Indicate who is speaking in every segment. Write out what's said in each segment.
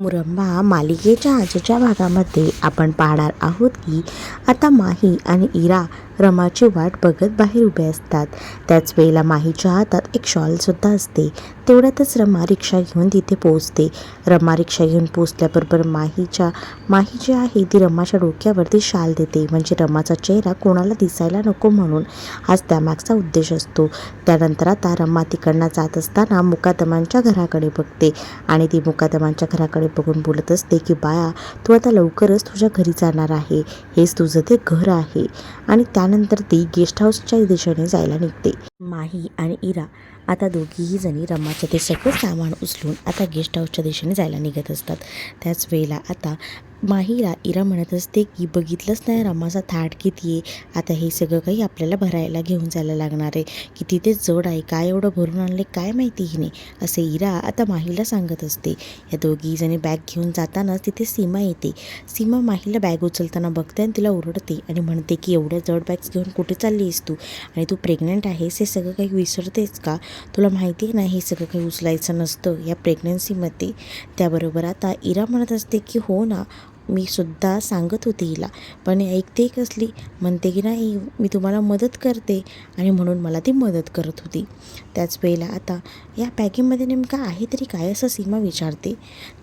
Speaker 1: मुरंबा मालिकेच्या आजच्या भागामध्ये आपण पाहणार आहोत की आता माही आणि इरा रमाची वाट बघत बाहेर उभे असतात. त्याच वेळेला माहीच्या हातात एक शॉलसुद्धा असते. तेवढ्यातच रमा रिक्षा घेऊन तिथे पोहोचते. रमा रिक्षा घेऊन पोचल्याबरोबर माहीच्या माही जी आहे ती रमाच्या डोक्यावरती शाल देते. म्हणजे रमाचा चेहरा कोणाला दिसायला नको म्हणून हाच त्यामागचा उद्देश असतो. त्यानंतर आता रमा तिकडनं जात असताना मुकादमांच्या घराकडे बघते. आणि ती मुकादमांच्या घराकडे बघून बोलत असते की बाया तू आता लवकरच तुझ्या घरी जाणार आहे. हेच तुझं ते घर आहे. आणि त्या त्यानंतर ती गेस्ट हाऊसच्या दिशेने जायला निघते. माही आणि इरा आता दोघीही जणी रमाचं ते सगळं सामान उचलून आता गेस्ट हाऊसच्या दिशेने जायला निघत असतात. त्याच वेळेला आता माहीला इरा म्हणत असते की बघितलंच नाही रामाचा थाट किती आहे. आता हे सगळं काही आपल्याला भरायला घेऊन जायला लागणार आहे. किती ते जड आहे काय एवढं भरून आणले काय माहिती हिने? असे इरा आता माहीला सांगत असते. या दोघी जणी बॅग घेऊन जातानाच तिथे सीमा येते. सीमा माहीला बॅग उचलताना बघते आणि तिला ओरडते आणि म्हणते की एवढ्या जड बॅग्स घेऊन कुठे चालली आहेस तू? आणि तू प्रेग्नंट आहेस हे सगळं काही विसरतेस का? तुला माहिती आहे ना हे सगळं काही उचलायचं नसतं या प्रेग्नन्सीमध्ये. त्याबरोबर आता इरा म्हणत असते की हो ना मी सुद्धा सांगत होते हिला. पण ऐकते कसली? म्हणते की नाही मी तुम्हाला मदत करते. आणि म्हणून मला ती मदत करत होती. त्याच वेळेला आता या पॅकिंगमध्ये नेमका आहे तरी काय असं सीमा विचारते.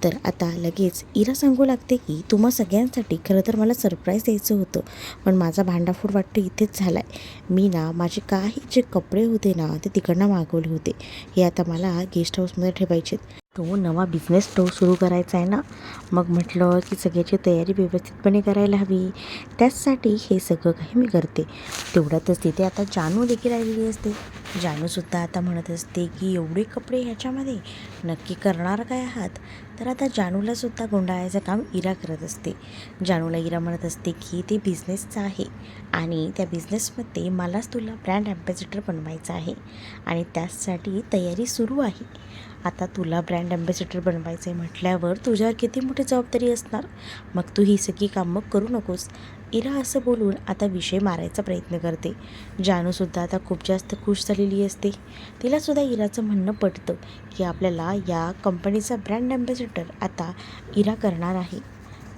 Speaker 1: तर आता लगेच इरा सांगू लागते की तुम्हा सगळ्यांसाठी खरं तर मला सरप्राईज द्यायचं होतं. पण माझा भांडाफोड वाटतं इथेच झाला आहे मी ना माझे काही जे कपडे होते ना ते तिकडनं मागवले होते. हे आता मला गेस्ट हाऊसमध्ये ठेवायचे तो नवा बिझनेस तो सुरू करायचा आहे ना? मग म्हटलं की सगळ्याची तयारी व्यवस्थितपणे करायला हवी. त्याचसाठी हे सगळं काही मी करते. तेवढ्यातच तिथे आता जानू देखील आलेली असते. जानूसुद्धा आता म्हणत असते की एवढे कपडे ह्याच्यामध्ये नक्की करणार काय आहात? तर आता जानूलासुद्धा गुंडाळायचं काम इरा करत असते. जानूला इरा म्हणत असते की ते बिझनेसचं आहे आणि त्या बिझनेसमध्ये मलाच तुला ब्रँड ॲम्बॅसिडर बनवायचं आहे आणि त्यासाठी तयारी सुरू आहे. आता तुला ब्रँड ॲम्बॅसिडर बनवायचं आहे म्हटल्यावर तुझ्यावर किती मोठी जबाबदारी असणार? मग तू ही सगळी कामं करू नकोस. इरा असं बोलून आता विषय मारायचा प्रयत्न करते. जानूसुद्धा आता खूप जास्त खुश झालेली असते. तिलासुद्धा इराचं म्हणणं पटतं की आपल्याला या कंपनीचा ब्रँड ॲम्बॅसिडर आता इरा करणार आहे.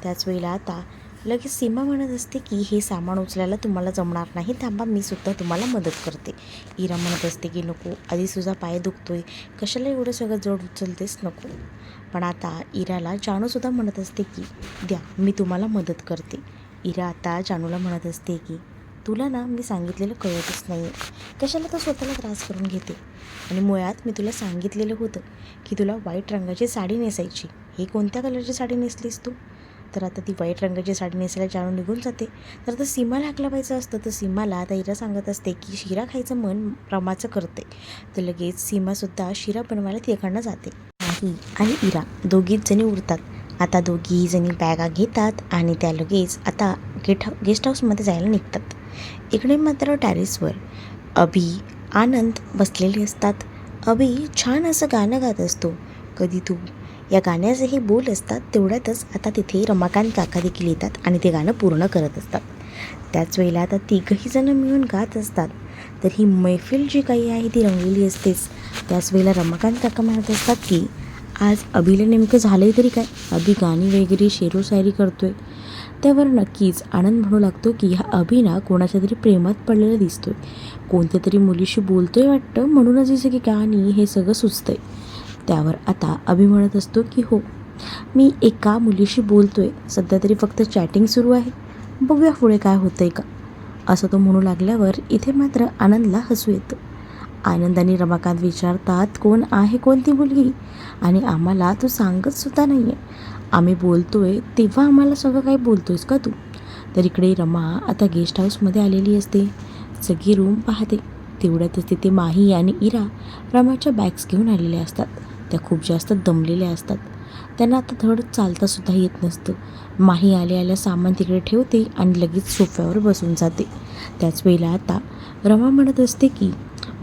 Speaker 1: त्याच वेळेला आता लगेच सीमा म्हणत असते की हे सामान उचलायला तुम्हाला जमणार नाही थांबा मी सुद्धा तुम्हाला मदत करते. इरा म्हणत असते की नको आधी तुझा पाय दुखतोय कशाला एवढं सगळं जड उचलतेस नको. पण आता इराला जानूसुद्धा म्हणत असते की द्या मी तुम्हाला मदत करते. इरा आता जानूला म्हणत असते की तुला ना मी सांगितलेलं कळतच नाही कशाला तर स्वतःला त्रास करून घेते? आणि मुळात मी तुला सांगितलेलं होतं की तुला व्हाईट रंगाची साडी नेसायची. हे कोणत्या कलरची साडी नेसलीस तू? तर आता ती व्हाईट रंगाची साडी नेसायला जानू निघून जाते. तर आता सीमाला हाकलावायचं पाहिजे असतं. तर सीमाला आता इरा सांगत असते की शिरा खायचं मन रमाचं करते तर लगेच सीमासुद्धा शिरा बनवायला तिकडनं जाते. आणि इरा दोघीच जणी उरतात. आता दोघीही जणी बॅगा घेतात आणि त्या लगेच आता गेट गेस्ट हाऊसमध्ये जायला निघतात. इकडे मात्र टॅरिसवर अभि आनंद बसलेले असतात. अभि छान असं गाणं गात असतो. कधी तू या गाण्याचेही बोल असतात तेवढ्यातच आता तिथे रमाकांत काका देखील येतात आणि ते गाणं पूर्ण करत असतात. त्याच वेळेला आता तिघही जणं मिळून गात असतात. तर ही मैफिल जी काही आहे ती रंगलेली असतेच. त्याच वेळेला रमाकांत काका म्हणत असतात की आज अभिला नेमकं झालं आहे तरी काय? अभि गाणी वगैरे शेरो शायरी करतोय. त्यावर नक्कीच आनंद म्हणू लागतो की हा अभिना कोणाच्या तरी प्रेमात पडलेला दिसतोय. कोणत्या तरी मुलीशी बोलतोय वाटतं म्हणूनच हे सगळी गाणी हे सगळं सुचतंय. त्यावर आता अभि म्हणत असतो की हो मी एका मुलीशी बोलतोय. सध्या तरी फक्त चॅटिंग सुरू आहे. बघूया पुढे काय होतंय का? असं तो म्हणू लागल्यावर इथे मात्र आनंदला हसू येतं. आनंद आणि रमाकांत विचारतात कोण आहे कोणती मुलगी? आणि आम्हाला तो सांगत सुद्धा नाही आहे आम्ही बोलतोय तेव्हा आम्हाला सगळं काही बोलतोयस का तू? तर इकडे रमा आता गेस्ट हाऊसमध्ये आलेली असते. सगळी रूम पाहते. तेवढ्यातच तिथे माही आणि इरा रमाच्या बॅग्स घेऊन आलेल्या असतात. त्या खूप जास्त दमलेल्या असतात. त्यांना आता धड चालतासुद्धा येत नसतं. माही आले आल्या सामान तिकडे ठेवते आणि लगेच सोफ्यावर बसून जाते. त्याच वेळेला आता रमा म्हणत असते की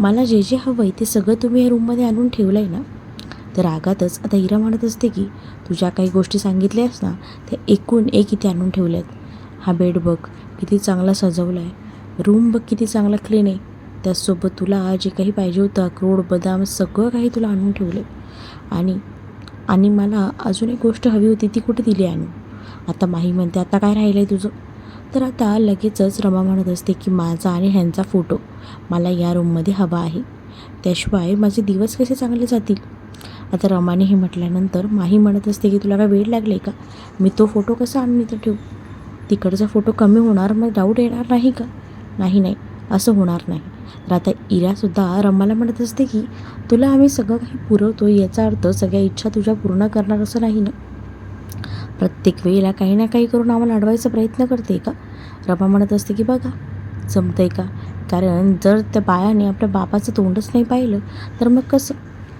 Speaker 1: मला जे जे हवं आहे ते सगळं तुम्ही या रूममध्ये आणून ठेवलं आहे ना तर रागातच आता इरा म्हणत असते की तुझ्या काही गोष्टी सांगितल्यास ना त्या एकूण एक इथे आणून ठेवल्यात. हा बेड बघ किती चांगला सजवला आहे रूम बघ किती चांगला क्लीन आहे. त्याचसोबत तुला जे काही पाहिजे होतं अक्रोड बदाम सगळं काही तुला आणून ठेवलं आणि आणि मला अजून एक गोष्ट हवी होती ती कुठे दिली आणू आता माही म्हणते आता काय राहिलं आहे तुझं? तर आता लगेचच रमा म्हणत असते की माझा आणि ह्यांचा फोटो मला या रूममध्ये हवा आहे. त्याशिवाय माझे दिवस कसे चांगले जातील? आता रमाने हे म्हटल्यानंतर माही म्हणत असते की तुला काय वेळ लागले का? मी तो फोटो कसा आणून इथं ठेवू? तिकडचा फोटो कमी होणार मग डाऊट येणार नाही का? नाही नाही असं होणार नाही. तर आता इरासुद्धा रमाला म्हणत असते की तुला आम्ही सगळं काही पुरवतो याचा अर्थ सगळ्या इच्छा तुझ्या पूर्ण करणार असं नाही ना? प्रत्येक वेळेला काही ना काही करून आम्हाला अडवायचा प्रयत्न करते का? रमा म्हणत असते की बघा जमतंय का? कारण जर त्या बायाने आपल्या बापाचं तोंडच नाही पाहिलं तर मग कसं?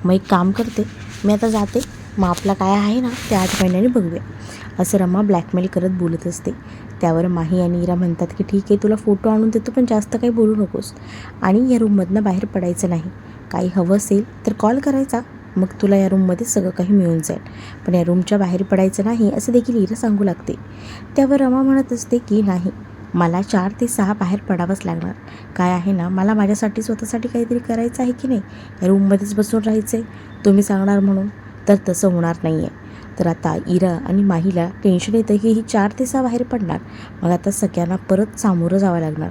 Speaker 1: मग एक काम करते मी आता जाते. मग आपला काय आहे ना ते आठ महिन्याने बघूया. असं रमा ब्लॅकमेल करत बोलत असते. त्यावर माही आणि इरा म्हणतात की ठीक आहे तुला फोटो आणून देतो पण जास्त काही बोलू नकोस. आणि या रूममधनं बाहेर पडायचं नाही. काही हवं असेल तर कॉल करायचा. मग तुला या रूममध्ये सगळं काही मिळून जाईल. पण या रूमच्या बाहेर पडायचं नाही असं देखील इरा सांगू लागते. त्यावर रमा म्हणत असते की नाही मला चार ते सहा बाहेर पडावंच लागणार. काय आहे ना मला माझ्यासाठी स्वतःसाठी काहीतरी करायचं आहे की नाही? या रूममध्येच बसून राहायचं आहे तुम्ही सांगणार म्हणून. तर तसं होणार नाही आहे तर आता इरा आणि माहीला टेन्शन येतं की ही चार ते सहा बाहेर पडणार. मग आता सगळ्यांना परत सामोरं जावं लागणार.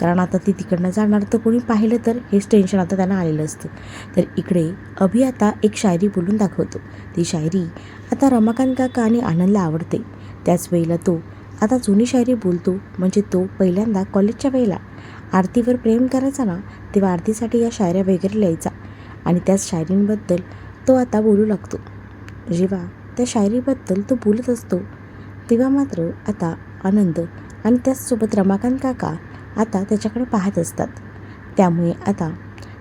Speaker 1: कारण आता ती तिकडनं जाणार तर कोणी पाहिलं तर हेच टेन्शन आता त्यांना आलेलं असतं. तर इकडे अभि आता एक शायरी बोलून दाखवतो. ती शायरी आता रमाकांत काका आणि आनंदला आवडते. त्याच वेळेला तो आता जुनी शायरी बोलतो म्हणजे तो पहिल्यांदा कॉलेजच्या वेळेला. आरतीवर प्रेम करायचा ना तेव्हा आरतीसाठी या शायऱ्या वगैरे लिहायचा. आणि त्याच शायरींबद्दल तो आता बोलू लागतो. जेव्हा त्या शायरीबद्दल तो बोलत असतो तेव्हा मात्र आता आनंद आणि त्याचसोबत रमाकांत काका आता त्याच्याकडे पाहत असतात. त्यामुळे आता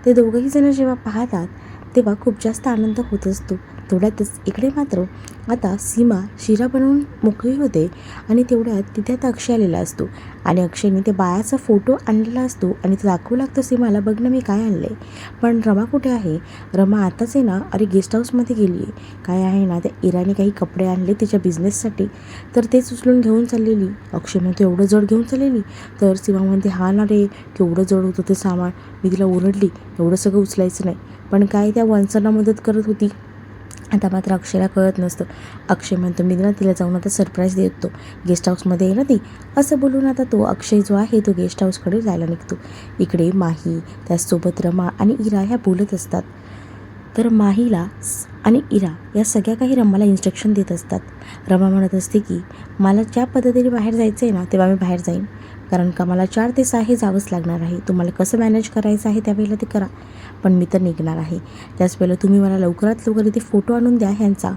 Speaker 1: ते दोघंही जणं जेव्हा पाहतात तेव्हा खूप जास्त आनंद होत असतो. तेवढ्यातच इकडे मात्र आता सीमा शिरा बनवून मोकळी होते आणि तेवढ्यात तिथे आता अक्षय आलेला असतो. आणि अक्षयने त्या बाळाचा फोटो आणलेला असतो आणि तो दाखवू लागतो सीमाला बघ ना मी काय आणलं आहे पण रमा कुठे आहे? रमा आताच आहे ना अरे गेस्ट हाऊसमध्ये गेली आहे काय आहे ना त्या इराने काही कपडे आणले तिच्या बिझनेससाठी. तर तेच उचलून घेऊन चाललेली. अक्षय म्हणतो एवढं जड घेऊन चाललेली? तर सीमा म्हणते हा ना रे केवढं जड होतं ते सामान. मी तिला ओरडली एवढं सगळं उचलायचं नाही. पण काय त्या वंसांना मदत करत होती? आता मात्र अक्षयला कळत नसतं. अक्षय म्हणतो मी ना तिला जाऊन आता सरप्राईज देतो. गेस्ट हाऊसमध्ये येईल ना ती? असं बोलून आता तो अक्षय जो आहे तो गेस्ट हाऊसकडे जायला निघतो. इकडे माही त्याचसोबत रमा आणि इरा ह्या बोलत असतात. तर माहीला आणि इरा या सगळ्या काही रमाला इन्स्ट्रक्शन देत असतात. रमा म्हणत असते की मला ज्या पद्धतीने बाहेर जायचं आहे ना तेव्हा मी बाहेर जाईन. कारण का मला चार ते सहा हे जावंच लागणार आहे. तुम्हाला कसं मॅनेज करायचं आहे त्यावेळेला ते करा. पण मी तर निघणार आहे. त्याच वेळेला तुम्ही मला लवकरात लवकर इथे फोटो आणून द्या ह्यांचा.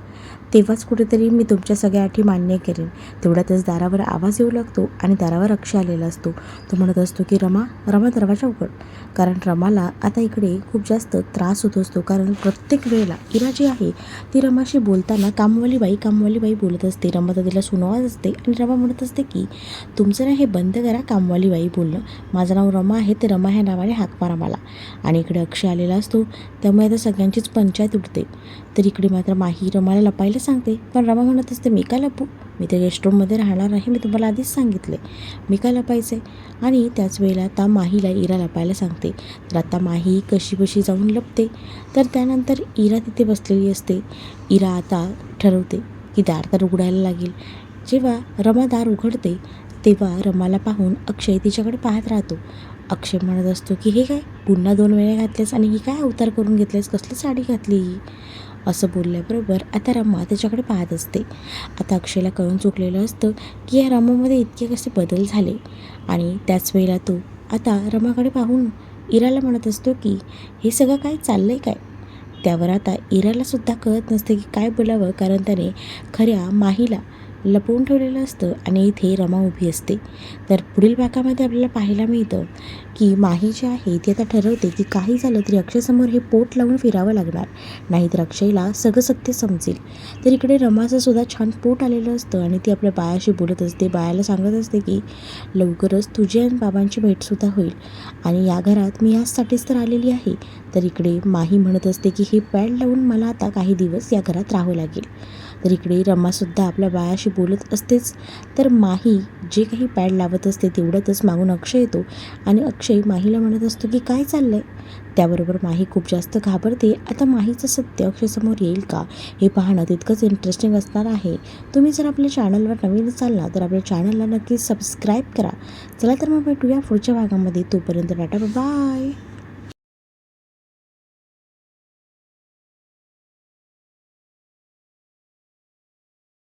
Speaker 1: तेव्हाच कुठेतरी मी तुमच्या सगळ्या अटी मान्य करेन. तेवढ्यातच दारावर आवाज येऊ लागतो आणि दारावर अक्षय आलेला असतो. तो म्हणत असतो की रमा रमा दरवाजा उघड. कारण रमाला आता इकडे खूप जास्त त्रास होत असतो. कारण प्रत्येक वेळेला इरा जी आहे ती रमाशी बोलताना कामवाली बाई कामवाली बाई बोलत असते. रमा तर तिला सुनावत असते आणि रमा म्हणत असते की तुमचं ना हे बंद करा कामवाली बाई बोलणं. माझं नाव रमा आहे ते रमा ह्या नावाने हाक मारा मला. आणि इकडे अक्षय आलेला असतो. त्यामुळे आता सगळ्यांचीच पंचायत उठते तर इकडे मात्र माही रमाला लपायला सांगते पण रमा म्हणत असते मी काय लपू मी त्या गेस्टरूममध्ये राहणार आहे मी तुम्हाला आधीच सांगितले. मी काय लपायचं आहे आणि त्याच वेळेला आता माहीला इरा लपायला सांगते. तर आता माही कशी बशी जाऊन लपते. तर त्यानंतर इरा तिथे बसलेली असते. इरा आता ठरवते की दार तर उघडायला लागेल. जेव्हा रमा दार उघडते तेव्हा रमाला पाहून अक्षय तिच्याकडे पाहत राहतो. अक्षय म्हणत असतो की हे काय? पुन्हा दोन वेळा घातलेस आणि ही काय अवतार करून घेतलेस कसली साडी घातली ही? असं बोलल्याबरोबर आता रम्मा त्याच्याकडे पाहत असते. आता अक्षयला कळून चुकलेलं असतं की या रमामध्ये इतके कसे बदल झाले. आणि त्याच वेळेला तो आता रमाकडे पाहून इराला म्हणत असतो की हे सगळं काय चाललं आहे काय? त्यावर आता इरालासुद्धा कळत नसते की काय बोलावं कारण त्याने खऱ्या माहीला लपवून ठेवलेलं असतं आणि इथे रमा उभी असते. तर पुढील भागामध्ये आपल्याला पाहायला मिळतं की माही जी आहे ती आता ठरवते की काही झालं तरी अक्षयसमोर हे पोट लावून फिरावं लागणार. नाहीतर अक्षयला सगळं सत्य समजेल. तर इकडे रमाचं सुद्धा छान पोट आलेलं असतं आणि ती आपल्या बायाशी बोलत असते. बायाला सांगत असते की लवकरच तुझी आणि बाबांची भेटसुद्धा होईल. आणि या घरात मी याचसाठीच तर आलेली आहे. तर इकडे माही म्हणत असते की हे पॅड लावून मला आता काही दिवस या घरात राहावं लागेल. तर इकडे रमासुद्धा आपल्या बायाशी बोलत असतेच. तर माही जे काही पॅड लावत असते तेवढ्यातच मागून अक्षय येतो आणि अक्षय माहीला म्हणत असतो की काय चाललं आहे त्याबरोबर माही खूप जास्त घाबरते. आता माहीचं सत्य अक्षयसमोर येईल का? हे पाहणं तितकंच इंटरेस्टिंग असणार आहे. तुम्ही जर आपल्या चॅनलवर नवीन असाल ना तर आपल्या चॅनलला नक्की सबस्क्राईब करा. चला तर मग भेटूया पुढच्या भागामध्ये. तोपर्यंत टाटा बाय